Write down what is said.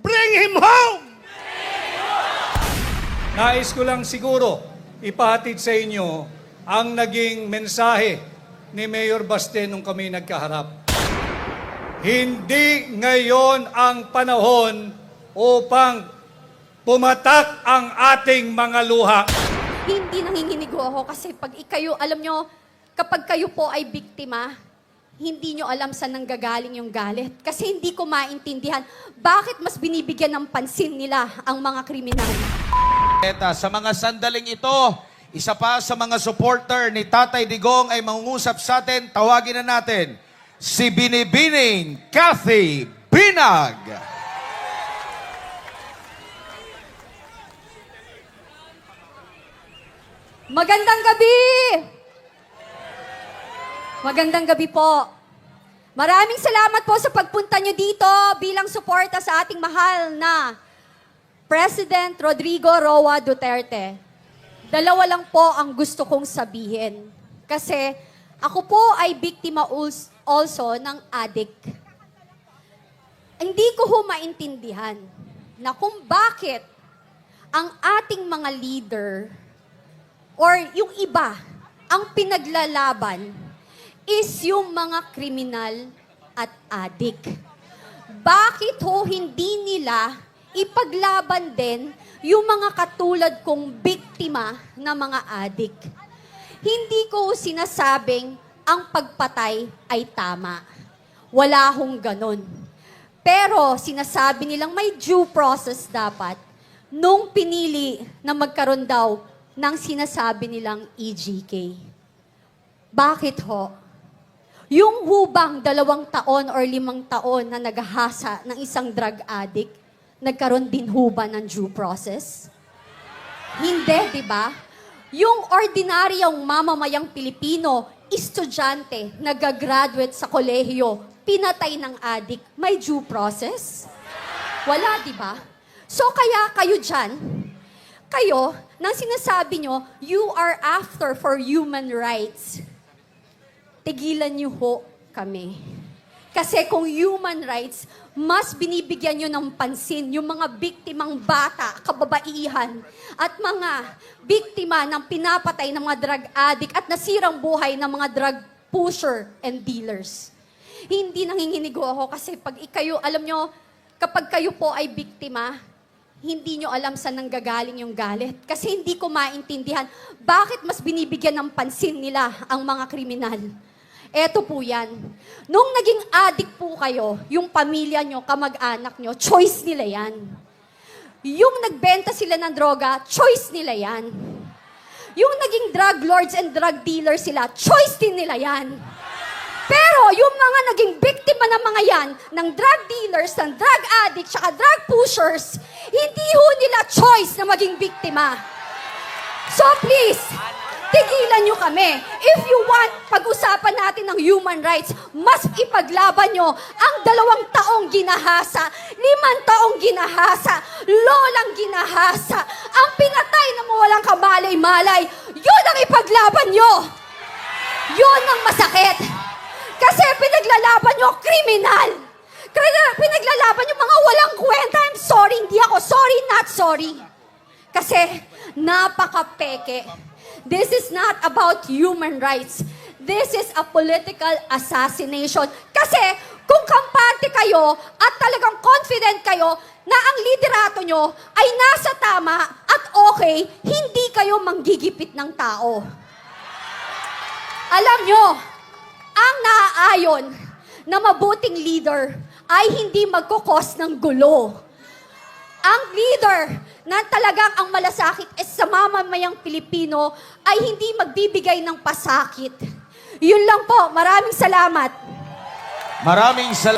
Bring him home! Nais ko lang siguro ipahatid sa inyo ang naging mensahe ni Mayor Baste nung kami nagkaharap. Hindi ngayon ang panahon upang pumatak ang ating mga luha. Hindi nanginginigo ako kasi pag ikayo, alam nyo, kapag kayo po ay biktima, hindi nyo alam saan nanggagaling yung galit. Kasi hindi ko maintindihan bakit mas binibigyan ng pansin nila ang mga kriminal. Eta, sa mga sandaling ito, isa pa sa mga supporter ni Tatay Digong ay mangungusap sa atin. Tawagin na natin si Binibining Kathy Binag. Magandang gabi! Magandang gabi po. Maraming salamat po sa pagpunta nyo dito bilang suporta sa ating mahal na President Rodrigo Roa Duterte. Dalawa lang po ang gusto kong sabihin. Kasi ako po ay biktima also ng addict. Hindi ko ho maintindihan na kung bakit ang ating mga leader or yung iba, ang pinaglalaban is yung mga kriminal at adik. Bakit ho hindi nila ipaglaban din yung mga katulad kong biktima na mga adik? Hindi ko sinasabing ang pagpatay ay tama. Wala hong ganon. Pero sinasabi nilang may due process dapat nung pinili na magkaroon daw ng sinasabi nilang EGK. Bakit ho? Yung hubang dalawang taon or limang taon na naghahasa ng isang drug addict, nagkaroon din huba ng due process? Hindi, di ba? Yung ordinaryong mamamayang Pilipino, estudyante, nagagraduate sa kolehiyo, pinatay ng adik, may due process? Wala, di ba? So kaya kayo dyan, kayo, nang sinasabi nyo, you are after for human rights, tigilan niyo ho kami. Kasi kung human rights, mas binibigyan nyo ng pansin yung mga biktimang bata, kababaihan, at mga biktima ng pinapatay ng mga drug addict at nasirang buhay ng mga drug pusher and dealers. Hindi nanginginigo ako kasi pag ikayo, alam nyo, kapag kayo po ay biktima, hindi nyo alam saan nanggagaling yung galit. Kasi hindi ko maintindihan bakit mas binibigyan ng pansin nila ang mga kriminal. Eto po yan. Nung naging addict po kayo, yung pamilya nyo, kamag-anak nyo, choice nila yan. Yung nagbenta sila ng droga, choice nila yan. Yung naging drug lords and drug dealers sila, choice din nila yan. Pero yung mga naging biktima ng mga yan, ng drug dealers, ng drug addicts, tsaka drug pushers, hindi ho nila choice na maging biktima. So please, tigilan nyo kami. If you want, pag-usapan natin ng human rights, mas ipaglaban nyo ang dalawang taong ginahasa, limang taong ginahasa, lolang ginahasa, ang pinatay na mawalang kamalay-malay, yun ang ipaglaban nyo. Yun ang masakit. Kasi pinaglalaban nyo, kriminal. Pinaglalaban yung mga walang kwenta. I'm sorry, hindi ako sorry, not sorry. Kasi napaka-peke. This is not about human rights. This is a political assassination. Kasi kung kampante kayo at talagang confident kayo na ang liderato nyo ay nasa tama at okay, hindi kayo manggigipit ng tao. Alam nyo, ang naaayon na mabuting leader ay hindi magkukos ng gulo. Ang leader na talagang ang malasakit is sa mamamayang Pilipino ay hindi magbibigay ng pasakit. Yun lang po. Maraming salamat. Maraming salamat.